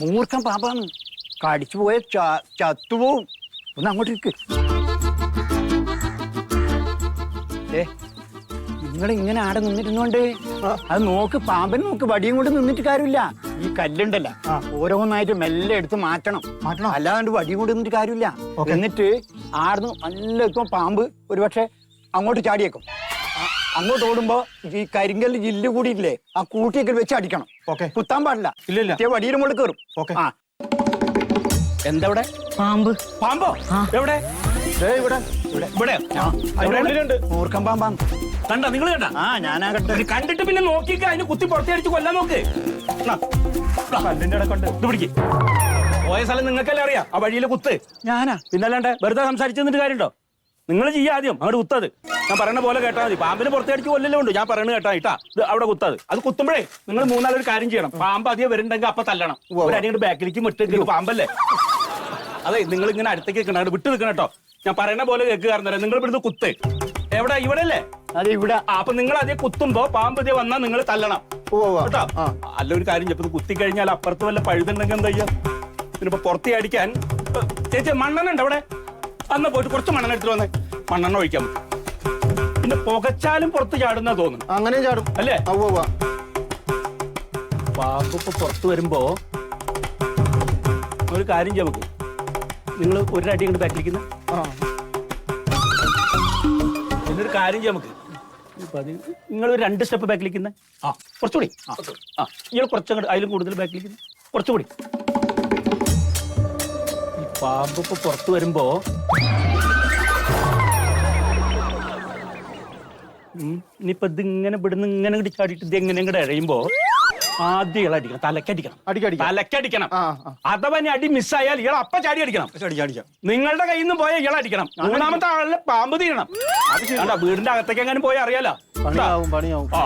മൂർഖൻ പാമ്പാണ് കടിച്ചു പോയ ചത്തുപോവും ഒന്ന് അങ്ങോട്ട് ഇരിക്ക്. ഏ നിങ്ങൾ ഇങ്ങനെ ആടെ നിന്നിരുന്നോണ്ട് അത് നോക്ക് പാമ്പൻ നോക്ക് വടിയും കൊണ്ട് നിന്നിട്ട് കാര്യമില്ല. ഈ കല്ലുണ്ടല്ല. ഓരോന്നായിട്ട് മെല്ലെ എടുത്ത് മാറ്റണം. മാറ്റണം? അല്ലാണ്ട് വടിയും കൊണ്ട് നിന്നിട്ട് കാര്യമില്ല. എന്നിട്ട് ആടുന്ന് നല്ല ഇപ്പം പാമ്പ് ഒരുപക്ഷെ അങ്ങോട്ട് ചാടിയേക്കും. അങ്ങോട്ട് ഓടുമ്പോ ഈ കരിങ്കല്ല് ജില്ല് ഇല്ലേ ആ കൂട്ടിയൊക്കെ വെച്ച് അടിക്കണം. ഓക്കെ. കുത്താൻ പാടില്ല. ഇല്ല, ഇല്ല. മറ്റേ വടിയുടെ മുകളിൽ കയറും ഓക്കെ. ആ. എന്തവിടെ? പാമ്പ്. പാമ്പോ? എവിടെ? ദേ ഇവിടെ. ഇവിടെ. മൂർഖൻ പാമ്പാണ് കണ്ട? നിങ്ങൾ കണ്ട? ആ ഞാനാകട്ടെ. കണ്ടിട്ട് പിന്നെ നോക്കിക്ക അതിന് കുത്തി പുറത്തേ അടിച്ച് കൊല്ലാൻ നോക്ക്. കല്ലിന്റെ ഇടയിൽ ഇത് പിടിക്ക്. പോയ സ്ഥലം നിങ്ങൾക്കല്ലേ അറിയാം. ആ വഴിയിലെ കുത്ത്. ഞാനാ? പിന്നല്ലാണ്ട് വെറുതെ സംസാരിച്ചു നിന്നിട്ട് കാര്യമുണ്ടോ? നിങ്ങൾ ചെയ്യാ ആദ്യം. അങ്ങോട്ട് കുത്തത് ഞാൻ പറയുന്ന പോലെ കേട്ടാൽ മതി. പാമ്പിന് പുറത്തേ കൊല്ലല്ലോ ഉണ്ട് ഞാൻ പറയുന്നത് കേട്ടാ ഇട്ടാ. ഇത് അവിടെ കുത്തത് അത്. കുത്തുമ്പോഴേ നിങ്ങൾ മൂന്നാലൊരു കാര്യം ചെയ്യണം. പാമ്പ് അധികം വരുന്നുണ്ടെങ്കിൽ അപ്പൊ തല്ലണം. അടിയുടെ ബാക്കിലേക്ക് വിട്ട് പാമ്പല്ലേ? അതെ നിങ്ങൾ ഇങ്ങനെ അടുത്തേക്ക് നിൽക്കണം അങ്ങോട്ട് വിട്ട് നിൽക്കണം കേട്ടോ. ഞാൻ പറയുന്ന പോലെ കേക്ക് നിങ്ങൾ ഇവിടുന്ന് കുത്ത്. എവിടെ? ഇവിടെ അല്ലേ അതെ ഇവിടെ. അപ്പൊ നിങ്ങൾ അതേ കുത്തുമ്പോ പാമ്പ് ഇതേ വന്നാൽ നിങ്ങൾ തല്ലണം. കേട്ടോ? അല്ല ഒരു കാര്യം ചെപ്പത് കുത്തി കഴിഞ്ഞാൽ അപ്പുറത്ത് വല്ല പഴുതുണ്ടെങ്കിൽ എന്താ ചെയ്യാ? പിന്നെ പുറത്തേ അടിക്കാൻ ചേച്ചി മണ്ണെണ്ണ ഉണ്ട് അവിടെ? അന്ന് പോയിട്ട് കുറച്ച് മണ്ണെണ്ണ എടുത്തിട്ട് വന്നേ. മണ്ണെണ്ണ ഒഴിക്കാം പിന്നെ പുകച്ചാലും പുറത്ത് ചാടുന്ന തോന്നും അങ്ങനെ ചാടും. അല്ലേ. പാമ്പ് പുറത്ത് വരുമ്പോ ഒരു കാര്യം ചെയ്യാം നമുക്ക്. നിങ്ങൾ ഒരു അടി ഇങ്ങോട്ട് ബാക്കിലിരിക്കുന്ന. എന്നൊരു കാര്യം ചെയ്യാം നമുക്ക്. നിങ്ങൾ ഒരു രണ്ട് സ്റ്റെപ്പ് ബാക്കിലിരിക്കുന്ന ആ. കുറച്ചുകൂടി. ആ. ഇയാൾ കുറച്ചങ്ങോട്ട് അതിലും കൂടുതൽ ബാക്കിലിരിക്കുന്ന കുറച്ചുകൂടി. ഈ പാമ്പ് ഇപ്പൊ പുറത്ത് വരുമ്പോ ഇനിയിപ്പോ ഇത് ഇങ്ങനെ ഇവിടുന്ന് ഇങ്ങനെ ഇടിച്ചാടിയിട്ട് ചാടിയിട്ട് ഇത് എങ്ങനെ ഇങ്ങോട്ട് എഴയുമ്പോ ആദ്യം ഇയാൾ അടിക്കണം തലക്കടിക്കണം അടിക്കടിക്കാം. തലക്കടിക്കണം ആ, ആ. അഥവാ ഇനി അടി മിസ്സായാൽ ഇയാൾ അപ്പ ചാടി അടിക്കണം. നിങ്ങളുടെ കയ്യിൽ നിന്ന് പോയാൽ ഇയാൾ അടിക്കണം. മൂന്നാമത്തെ ആളിലെ പാമ്പ് തീരണം. കണ്ടോ, വീടിന്റെ അകത്തേക്ക് എങ്ങനെ പോയാൽ അറിയാലോ. കണ്ടാ? പണിയാവും പണിയാവും. ആ.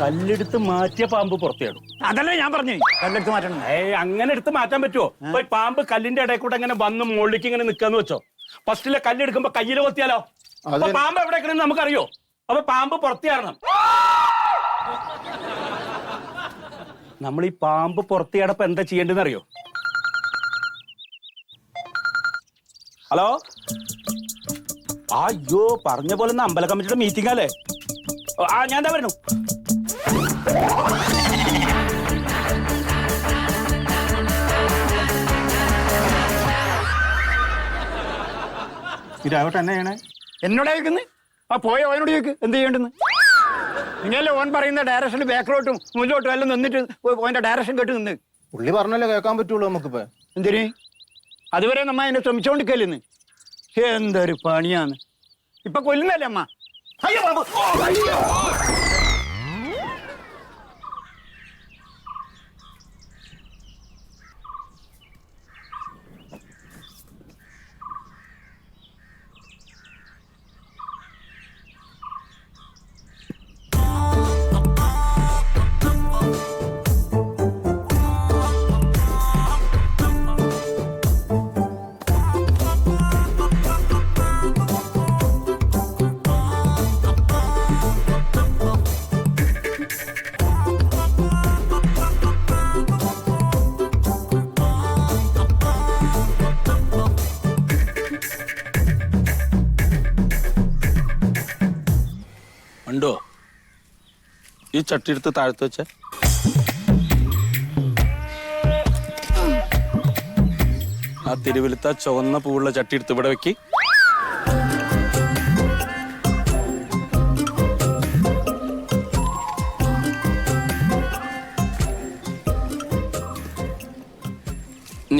കല്ലെടുത്ത് മാറ്റിയ പാമ്പ് പുറത്തേടും അതല്ലേ ഞാൻ പറഞ്ഞു. കല്ലെടുത്ത് മാറ്റണം. ഏയ് അങ്ങനെ എടുത്ത് മാറ്റാൻ പറ്റുമോ പോയി പാമ്പ് കല്ലിന്റെ ഇടയിൽ കൂടെ ഇങ്ങനെ വന്ന് മുകളിലേക്ക് ഇങ്ങനെ നിക്കാന്ന് വെച്ചോ? ഫസ്റ്റിലെ കല്ലെടുക്കുമ്പോ കയ്യിൽ കൊത്തിയാലോ? അപ്പൊ പാമ്പ് എവിടെ കിടന്ന് നമുക്കറിയോ? അപ്പൊ പാമ്പ് പുറത്തിയാറണം നമ്മൾ ഈ പാമ്പ് പുറത്തിയാടപ്പോ എന്താ ചെയ്യേണ്ടതെന്ന് അറിയോ ഹലോ? അയ്യോ പറഞ്ഞ പോലെ അമ്പല കമ്മിറ്റിയുടെ മീറ്റിംഗ് അല്ലേ? ആ ഞാൻ എന്താ വരുന്നു. ഇതാവട്ടെ എന്നെ ചെയ്യണേ? എന്നോട് ചോദിക്കുന്നത് ആ പോയ ഓനോട് ചോദിക്ക് എന്ത് ചെയ്യേണ്ടെന്ന്? നിങ്ങളല്ലേ ഓൻ പറയുന്ന ഡയറക്ഷനിൽ ബാക്കിലോട്ടും മുന്നിലോട്ടും എല്ലാം നിന്നിട്ട് ഓന്റെ ഡയറക്ഷൻ കേട്ട് നിന്ന്. പുള്ളി പറഞ്ഞല്ലോ കേൾക്കാൻ പറ്റുള്ളൂ നമുക്കിപ്പോ. എന്തിന്? അതുവരെ നമ്മ അതിനെ ശ്രമിച്ചോണ്ടിരിക്കല്ലെന്ന്? എന്തൊരു പണിയാന്ന് ഇപ്പൊ കൊല്ലുന്നല്ലേ അമ്മ? അയ്യോ ഈ ചട്ടി എടുത്ത് താഴത്ത് വെച്ച. ആ തിരുവലുത്ത ചുവന്ന പൂവുള്ള ചട്ടി എടുത്ത് ഇവിടെ വെക്കി.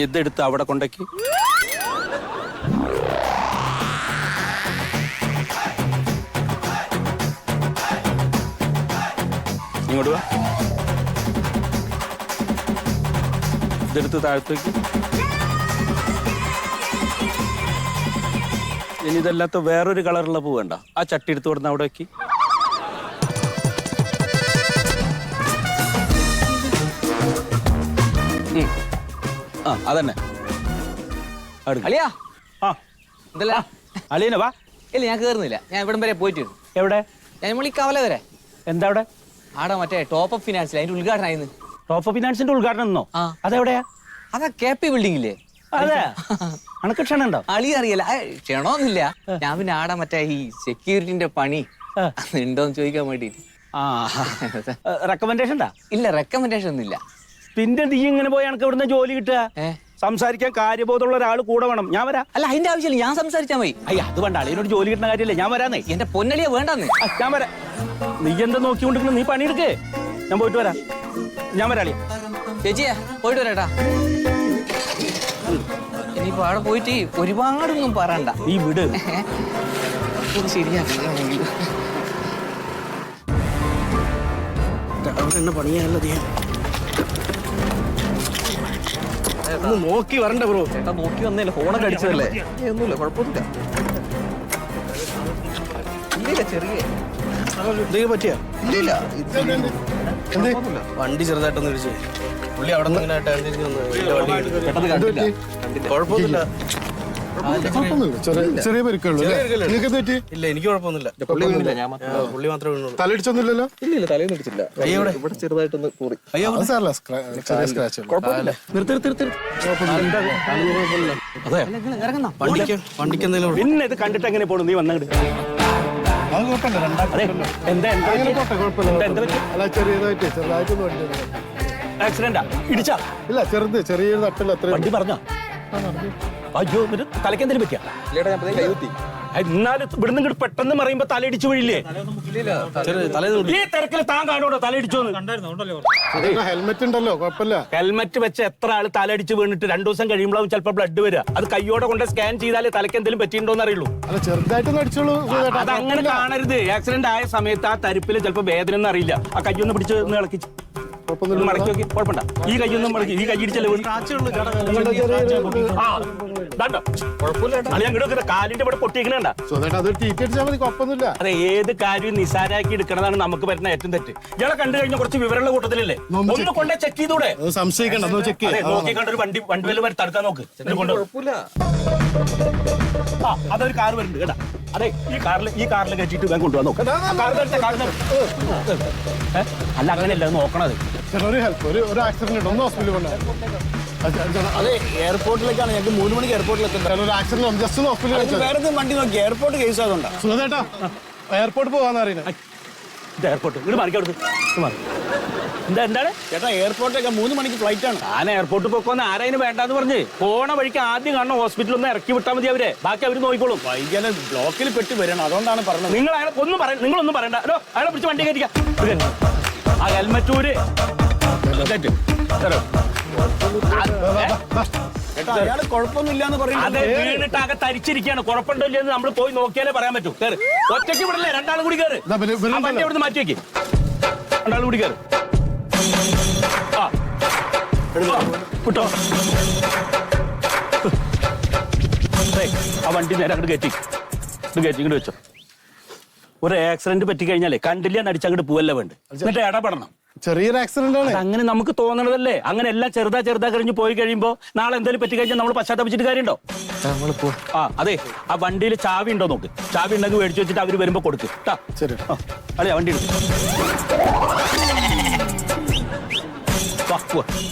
ഇതെടുത്ത് അവിടെ കൊണ്ടേക്ക്. ഇങ്ങോട്ട് വാ. ഇതെടുത്ത് താഴത്തേക്ക്. ഇനി ഇതല്ലാത്ത വേറൊരു കളറുള്ള പൂ വേണ്ട. ആ ചട്ടി എടുത്ത് കൊടുന്ന് അവിടെ വെക്ക്. ആ അതന്നെ. അളിയനോ അളിയാ. ആ. എന്തല്ല അളിയനെ വാ. ഇല്ല ഞാൻ കേറുന്നില്ല. ഞാൻ ഇവിടം വരെ പോയിട്ട്. എവിടെ? ഞാൻ നമ്മൾ ഈ കവല വരെ. എന്താ അവിടെ? ആടാ മറ്റേ ടോപ്പ് അപ്പ് ഫിനാൻസിൽ അതിന്റെ ഉദ്ഘാടനം ആയിരുന്നു. ടോപ്പ് ഫിനാൻസിന്റെ ഉദ്ഘാടനം എന്നോ? ആ. അതെവിടെയാ? അതാ കെ പി ബിൽഡിംഗ് ഇല്ലേ? അതെ. അണക്ക് ക്ഷണുണ്ടോ അളി അറിയില്ല. ക്ഷണമൊന്നുമില്ല. ഞാൻ പിന്നെ ആടാ മറ്റേ ഈ സെക്യൂരിറ്റിന്റെ പണി. ആ. ഉണ്ടോന്ന് ചോദിക്കാൻ വേണ്ടിട്ട്. ആ. റെക്കമെൻഡേഷൻ ഉണ്ടാ ഇല്ല റെക്കമെൻഡേഷൻ ഒന്നുമില്ല. പിന്നെ നീ ഇങ്ങനെ പോയി ഇവിടുന്ന് ജോലി കിട്ടുക? ഏ? സംസാരിക്കാൻ കാര്യബോധമുള്ള ഒരാൾ കൂടെ വേണം. ഞാൻ വരാം. അല്ല അതിന്റെ ആവശ്യമില്ല. ഞാൻ സംസാരിച്ചാൽ മതി. അയ്യ അത് വേണ്ട. അളിയനോട് ജോലി കിട്ടുന്ന കാര്യമില്ല. ഞാൻ വരാന്നേ. എന്റെ പൊന്നലിയ വേണ്ടെന്ന്. ആ, ഞാൻ വരാം. നീ എന്താ നോക്കിക്കൊണ്ടിരിക്കുന്നു നീ പണിയെടുക്കേ. ഞാൻ പോയിട്ട് വരാം. ഞാൻ വരാം അളിയ ചേച്ചിയെ പോയിട്ട് വരാട്ടാ. ഇനിയിപ്പോ അവിടെ പോയിട്ട് ഒരുപാടൊന്നും പറയണ്ട. നീ വിട്. ഇത് ശരിയാക്കണമെങ്കിൽ എന്നെ പണിയാനുള്ളത് ഒന്ന് നോക്കി വരണ്ട ബ്രോ. ചേട്ടാ നോക്കി വന്നേ ഫോണൊക്കെ അടിച്ചതല്ലേ? ഒന്നുമില്ല കുഴപ്പമൊന്നുമില്ല. ഇല്ല ചെറിയ. എന്തെങ്കിലും പറ്റിയാ? ഇല്ല വണ്ടി ചെറുതായിട്ടൊന്ന് ഇടിച്ചു. പുള്ളി അവിടെ നിന്ന് ഇങ്ങനെ ടേൺ വന്നു എന്റെ വണ്ടി പെട്ടെന്ന് കണ്ടില്ല കണ്ടില്ല. കുഴപ്പമൊന്നുമില്ല. കുഴപ്പമൊന്നുമില്ല. ചെറിയ ചെറിയ പരിക്കുള്ളൂ അല്ലേ? നിങ്ങൾക്ക് എന്ത് പറ്റി? ഇല്ല എനിക്ക് കുഴപ്പമൊന്നുമില്ല. പുള്ളി വീണില്ല ആ, പുള്ളി മാത്രമേ വീണുള്ളൂ തലയിടിച്ചൊന്നുമില്ലല്ലോ? ഇല്ല ഇല്ല തലയൊന്നും ഇടിച്ചില്ല അയ്യോ ഇവിടെ ചെറുതായിട്ടൊന്ന് കൂറി. അയ്യോ അത് സാറല്ല ചെറിയ സ്ക്രാച്ച് നിർത്തി നിർത്തി നിർത്തി അതെ. വണ്ടിക്ക് വണ്ടിക്ക് എന്തെങ്കിലും പിന്നെ ഇത് കണ്ടിട്ട് എങ്ങനെ പോണു? നീ വന്നങ്ങട്. അത് കുഴപ്പമില്ല രണ്ടാം അതെ എന്താ എന്താ അങ്ങനെ പറ്റിയെ? പോട്ടെ കുഴപ്പമില്ല എന്താ പറ്റി അല്ല ചെറിയതായിട്ട് ചെറുതായിട്ടൊന്നും വണ്ടി ഇടിച്ചു. ആക്സിഡന്റാ ഇടിച്ചാ? ഇല്ല ചെറുത് ചെറിയൊരു തട്ടല്ല അത്രയും. വണ്ടി പറഞ്ഞോ? അയ്യോ എന്നിട്ട് തലയ്ക്ക് എന്തിനു പറ്റിയ? എന്നാലും ഇവിടുന്ന് ഇങ്ങോട്ട് പെട്ടെന്ന് മറിയുമ്പോ തലയിടിച്ചു വീഴില്ലേ? ഈ തിരക്കിൽ താൻ കാണോടോ തലയിടിച്ചോന്ന് ഹെൽമെറ്റ് ഉണ്ടല്ലോ. കുഴപ്പമില്ല. ഹെൽമെറ്റ് വെച്ച് എത്ര ആൾ തലയിടിച്ച് വീണിട്ട് രണ്ടു ദിവസം കഴിയുമ്പോഴും ചിലപ്പോൾ ബ്ലഡ് വരിക അത് കയ്യോടെ കൊണ്ട് സ്കാൻ ചെയ്താലേ തലയ്ക്ക് എന്തെങ്കിലും പറ്റിയിട്ടുണ്ടോന്ന് അറിയുള്ളൂ. അല്ല ചെറുതായിട്ടൊന്നും അടിച്ചോളൂ അത് അങ്ങനെ കാണരുത്. ആക്സിഡന്റ് ആയ സമയത്ത് ആ തരിപ്പിൽ ചിലപ്പോൾ വേദന ഒന്നും അറിയില്ല. ആ കയ്യൊന്ന് പിടിച്ച് ഒന്ന് ഇളക്കി. ഒന്ന് മടക്കി നോക്കി. കുഴപ്പമില്ല. ഈ മടക്കി. ഈ കൈ ഇടിച്ചല്ലേ കാലിന്റെ ഇവിടെ അതെ ഏത് കാര്യവും നിസാരാക്കി എടുക്കണതാണ് നമുക്ക് വരുന്ന ഏറ്റവും തെറ്റ്. ഇയാളെ കണ്ടു കഴിഞ്ഞ കുറച്ച് വിവരമുള്ള കൂട്ടത്തിലല്ലേ? ഒന്ന് കൊണ്ടേ ചെക്ക് ചെയ്തൂടെ? സംശയിക്കണ്ട നോക്കി കണ്ടൊരു വണ്ടി വണ്ടി വരെ തടുക്കാൻ നോക്ക്. അതൊരു കാർ വരുന്നുണ്ട് കേട്ടാ. അതെ ഈ കാറിൽ ഈ കാറിൽ കയറ്റിട്ട് ഞാൻ തരട്ടെ. അല്ല അങ്ങനെയല്ല നോക്കണത്. ഒരു ഹെൽപ്പ് ഒരു ഒരു ആക്സിഡന്റ് ഒന്ന് ഹോസ്പിറ്റലിൽ അതെ എയർപോർട്ടിലേക്കാണ് ഞങ്ങൾക്ക് മൂന്ന് മണിക്ക് എയർപോർട്ടിലേക്ക് ഒരു ആക്സിഡന്റ് ജസ്റ്റ് ഒന്ന് ഹോസ്പിറ്റലിൽ വേറെ വണ്ടി നോക്കി. എയർപോർട്ട് കേസ് അതുകൊണ്ടാണ് സുഖേട്ടാ എയർപോർട്ട് പോവാന്ന് അറിയുന്നത് ഇത് എയർപോർട്ട് ഇങ്ങോട്ട് മാറി. എന്താ എന്താണ്? ചേട്ടാ എയർപോർട്ടിലേക്ക് മൂന്ന് മണിക്ക് ഫ്ലൈറ്റ് ആണ്. ഞാൻ എയർപോർട്ടിൽ പോക്കോന്ന് വേണ്ട വേണ്ടാന്ന് പറഞ്ഞ്? പോണ വഴിക്ക് ആദ്യം കാണണം ഹോസ്പിറ്റലിൽ ഒന്ന് ഇറക്കി വിട്ടാൽ മതി അവരെ. ബാക്കി അവർ നോക്കിക്കോളും. വൈകാതെ ബ്ലോക്കിൽ പെട്ട് വരണം. അതുകൊണ്ടാണ് പറഞ്ഞത്. നിങ്ങൾ അയാളെ ഒന്നും പറ നിങ്ങളൊന്നും പറയണ്ട. അല്ലോ അയാളെ പിടിച്ച് വണ്ടി കയറ്റിക്കാം. ആ ഹെൽമറ്റൂര്. ഇതായിട്ട്. തരോ. ചേട്ടാ അയാൾ കുഴപ്പമൊന്നുമില്ല എന്ന് അതെ പറയുന്നത് വീണിട്ട് ആകെ തരിച്ചിരിക്കുകയാണ് കുഴപ്പമുണ്ടോ ഇല്ലെന്ന് നമ്മൾ പോയി നോക്കിയാലേ പറയാൻ പറ്റൂ. കേറ്. ഒറ്റയ്ക്ക് വിടല്ലേ? രണ്ടാളും കൂടി അവിടുന്ന് മാറ്റി വെക്ക്. രണ്ടാളും കൂടി കേറ് ആ. ആ, ആ വണ്ടി നേരെ അങ്ങോട്ട് കയറ്റി കയറ്റി ഇങ്ങോട്ട് വെച്ചോ. ഒരു ആക്സിഡന്റ് പറ്റി കഴിഞ്ഞാലേ കണ്ടില്ല അടിച്ചങ്ങോട്ട് പോവല്ല വേണ്ട എന്നിട്ട് ഇടപെടണം. ചെറിയൊരു ആക്സിഡന്റ് ആണ്. അങ്ങനെ നമുക്ക് തോന്നണതല്ലേ? അങ്ങനെ എല്ലാം ചെറുതാ ചെറുതാ കഴിഞ്ഞ് പോയി കഴിയുമ്പോ നാളെ എന്തെങ്കിലും പറ്റി കഴിഞ്ഞാൽ നമ്മൾ പശ്ചാത്തപിച്ചിട്ട് കാര്യമുണ്ടോ? ആ അതെ ആ വണ്ടിയിൽ ചാവി ഉണ്ടോ നോക്ക്. ചാവി ഉണ്ടെങ്കിൽ മേടിച്ചു വെച്ചിട്ട് അവർ വരുമ്പോ കൊടുക്ക്. ട്ടാ. ശരി. ആ, വണ്ടി എടുക്ക്.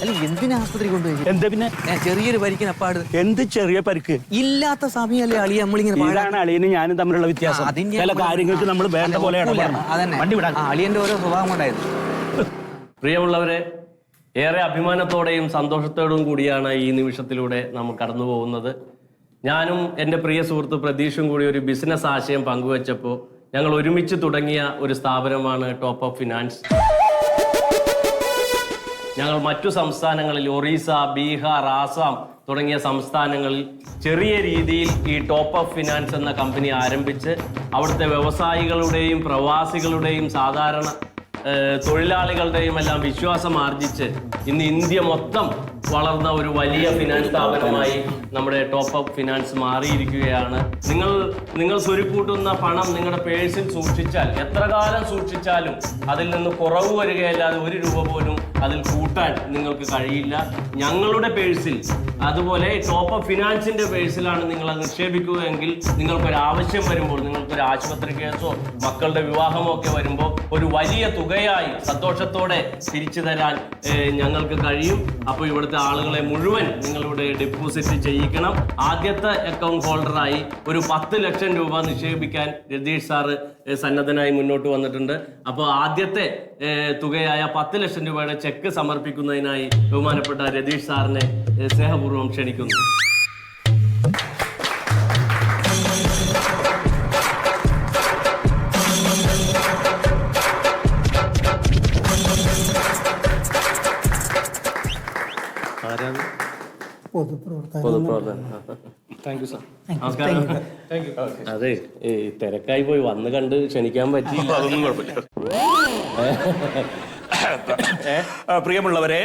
അല്ല എന്തിനാ ആസ്പത്രി കൊണ്ടുപോയി? എന്താ പിന്നെ? ഞാൻ ചെറിയൊരു പരിക്കിന് അപ്പാട്. എന്ത് ചെറിയ പരിക്ക്? ഇല്ലാത്ത സമയമല്ലേ അളി നമ്മളിങ്ങനെ പാഴാ- ഇതാണ് അളിയനും ഞാനും തമ്മിലുള്ള വ്യത്യാസം. ആ, അതിന്റെ ചില കാര്യങ്ങൾക്ക് നമ്മൾ വേണ്ട പോലെ അല്ല, ഇടപെടണം. അതന്നെ. വണ്ടി വിടാൻ. ആ, അളിയന്റെ ഓരോ സ്വഭാവം കൊണ്ടായിരുന്നു. പ്രിയമുള്ളവരെ ഏറെ അഭിമാനത്തോടെയും സന്തോഷത്തോടും കൂടിയാണ് ഈ നിമിഷത്തിലൂടെ നമ്മൾ കടന്നു പോകുന്നത്. ഞാനും എന്റെ പ്രിയ സുഹൃത്ത് പ്രതീഷും കൂടി ഒരു ബിസിനസ് ആശയം പങ്കുവച്ചപ്പോൾ ഞങ്ങൾ ഒരുമിച്ച് തുടങ്ങിയ ഒരു സ്ഥാപനമാണ് ടോപ്പ് ഓഫ് ഫിനാൻസ് ഞങ്ങൾ മറ്റു സംസ്ഥാനങ്ങളിൽ ഒറീസ ബീഹാർ ആസാം തുടങ്ങിയ സംസ്ഥാനങ്ങളിൽ ചെറിയ രീതിയിൽ ഈ ടോപ്പ് ഓഫ് ഫിനാൻസ് എന്ന കമ്പനി ആരംഭിച്ച് അവിടുത്തെ വ്യവസായികളുടെയും പ്രവാസികളുടെയും സാധാരണ തൊഴിലാളികളുടെയും എല്ലാം വിശ്വാസം ആർജിച്ച് ഇന്ന് ഇന്ത്യ മൊത്തം വളർന്ന ഒരു വലിയ ഫിനാൻസ് സ്ഥാപനമായി നമ്മുടെ ടോപ്പ് അപ്പ് ഫിനാൻസ് മാറിയിരിക്കുകയാണ്. നിങ്ങൾ നിങ്ങൾ സ്വരുക്കൂട്ടുന്ന പണം നിങ്ങളുടെ പേഴ്സിൽ സൂക്ഷിച്ചാൽ എത്ര കാലം സൂക്ഷിച്ചാലും അതിൽ നിന്ന് കുറവ് വരികയല്ലാതെ ഒരു രൂപ പോലും അതിൽ കൂട്ടാൻ നിങ്ങൾക്ക് കഴിയില്ല. ഞങ്ങളുടെ പേഴ്സിൽ അതുപോലെ ടോപ്പ് അപ്പ് ഫിനാൻസിന്റെ പേഴ്സിലാണ് നിങ്ങൾ അത് നിക്ഷേപിക്കുകയെങ്കിൽ നിങ്ങൾക്കൊരു ആവശ്യം വരുമ്പോൾ നിങ്ങൾക്കൊരു ആശുപത്രി കേസോ മക്കളുടെ വിവാഹമോ ഒക്കെ വരുമ്പോൾ ഒരു വലിയ തുകയായി സന്തോഷത്തോടെ തിരിച്ചു തരാൻ ഏഹ്, ഞങ്ങൾക്ക് കഴിയും. അപ്പോൾ ഇവിടുത്തെ ആളുകളെ മുഴുവൻ നിങ്ങളിവിടെ ഡെപ്പോസിറ്റ് ചെയ്യിക്കണം. ആദ്യത്തെ അക്കൗണ്ട് ഹോൾഡറായി ഒരു പത്ത് ലക്ഷം രൂപ നിക്ഷേപിക്കാൻ രതീഷ് സാറ് സന്നദ്ധനായി മുന്നോട്ട് വന്നിട്ടുണ്ട്. അപ്പോൾ ആദ്യത്തെ തുകയായ പത്ത് ലക്ഷം രൂപയുടെ ചെക്ക് സമർപ്പിക്കുന്നതിനായി ബഹുമാനപ്പെട്ട രതീഷ് സാറിനെ സ്നേഹപൂർവം ക്ഷണിക്കുന്നു. അതെ ഈ തിരക്കായി പോയി. വന്ന് കണ്ട് ക്ഷണിക്കാൻ പറ്റിയില്ല അതൊന്നും കുഴപ്പമില്ല. ആ, പ്രിയമുള്ളവരെ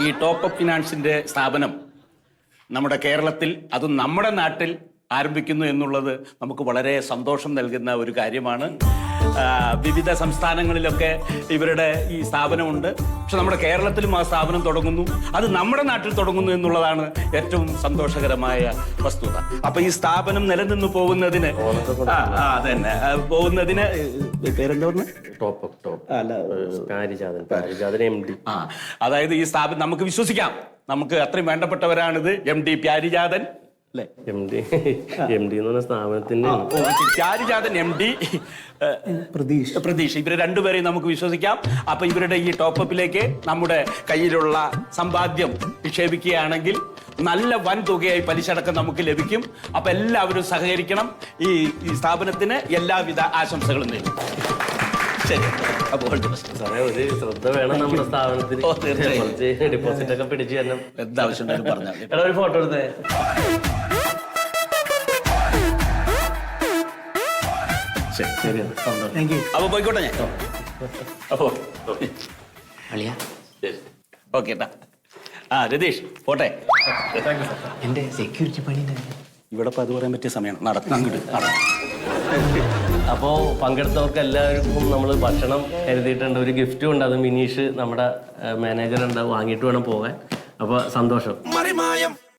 ഈ ടോപ്പ് അപ്പ് ഫിനാൻസിന്റെ സ്ഥാപനം നമ്മുടെ കേരളത്തിൽ അതും നമ്മുടെ നാട്ടിൽ ആരംഭിക്കുന്നു എന്നുള്ളത് നമുക്ക് വളരെ സന്തോഷം നൽകുന്ന ഒരു കാര്യമാണ്. വിവിധ സംസ്ഥാനങ്ങളിലൊക്കെ ഇവരുടെ ഈ സ്ഥാപനമുണ്ട്. പക്ഷെ നമ്മുടെ കേരളത്തിലും ആ സ്ഥാപനം തുടങ്ങുന്നു. അത് നമ്മുടെ നാട്ടിൽ തുടങ്ങുന്നു എന്നുള്ളതാണ് ഏറ്റവും സന്തോഷകരമായ വസ്തുത. അപ്പൊ ഈ സ്ഥാപനം നിലനിന്ന് പോകുന്നതിന് അതന്നെ. പോകുന്നതിന് പേരെന്താ അതായത് ഈ സ്ഥാപനം നമുക്ക് വിശ്വസിക്കാം. നമുക്ക് അത്രയും വേണ്ടപ്പെട്ടവരാണിത്. M D പ്യാരിജാതൻ. അല്ലേ എം ഡി എം ഡി എന്ന് പറഞ്ഞ സ്ഥാപനത്തിന്റെ. Pyarijathan M D Pratheesh. Pratheesh. ഇവരെ രണ്ടുപേരെയും നമുക്ക് വിശ്വസിക്കാം. അപ്പൊ ഇവരുടെ ഈ ടോപ്പപ്പിലേക്ക് നമ്മുടെ കയ്യിലുള്ള സമ്പാദ്യം നിക്ഷേപിക്കുകയാണെങ്കിൽ നല്ല വൻ തുകയായി പലിശടക്കം നമുക്ക് ലഭിക്കും. അപ്പൊ എല്ലാവരും സഹകരിക്കണം. ഈ ഈ സ്ഥാപനത്തിന് എല്ലാവിധ ആശംസകളും നേരും ശരി. അപ്പോൾ സാറേ ഒരു ശ്രദ്ധ വേണം നമ്മുടെ സ്ഥാപനത്തിന്. ഡിപ്പോസിറ്റ് ഒക്കെ പിടിച്ചു തന്നെ എന്താവശ്യം പറഞ്ഞാൽ. ഒരു ഫോട്ടോ എടുത്തേ. ശരി. പോയിക്കോട്ടെ ഞാൻ. അപ്പോ. അളിയ. ഓക്കെ ഏട്ടാ ആ രതീഷ് പോട്ടെ. എന്റെ സെക്യൂരിറ്റി പണി ഇവിടെ അത് പറയാൻ പറ്റിയ സമയമാണ്. നടക്കും അങ്ങോട്ട് നടക്കും. അപ്പോ പങ്കെടുത്തവർക്ക് എല്ലാവർക്കും നമ്മൾ ഭക്ഷണം കരുതിയിട്ടുണ്ട് ഒരു ഗിഫ്റ്റും ഉണ്ട്. അത് മിനീഷ് നമ്മുടെ മാനേജർ ഉണ്ട്. വാങ്ങിയിട്ട് വേണം പോകാൻ. അപ്പൊ സന്തോഷം.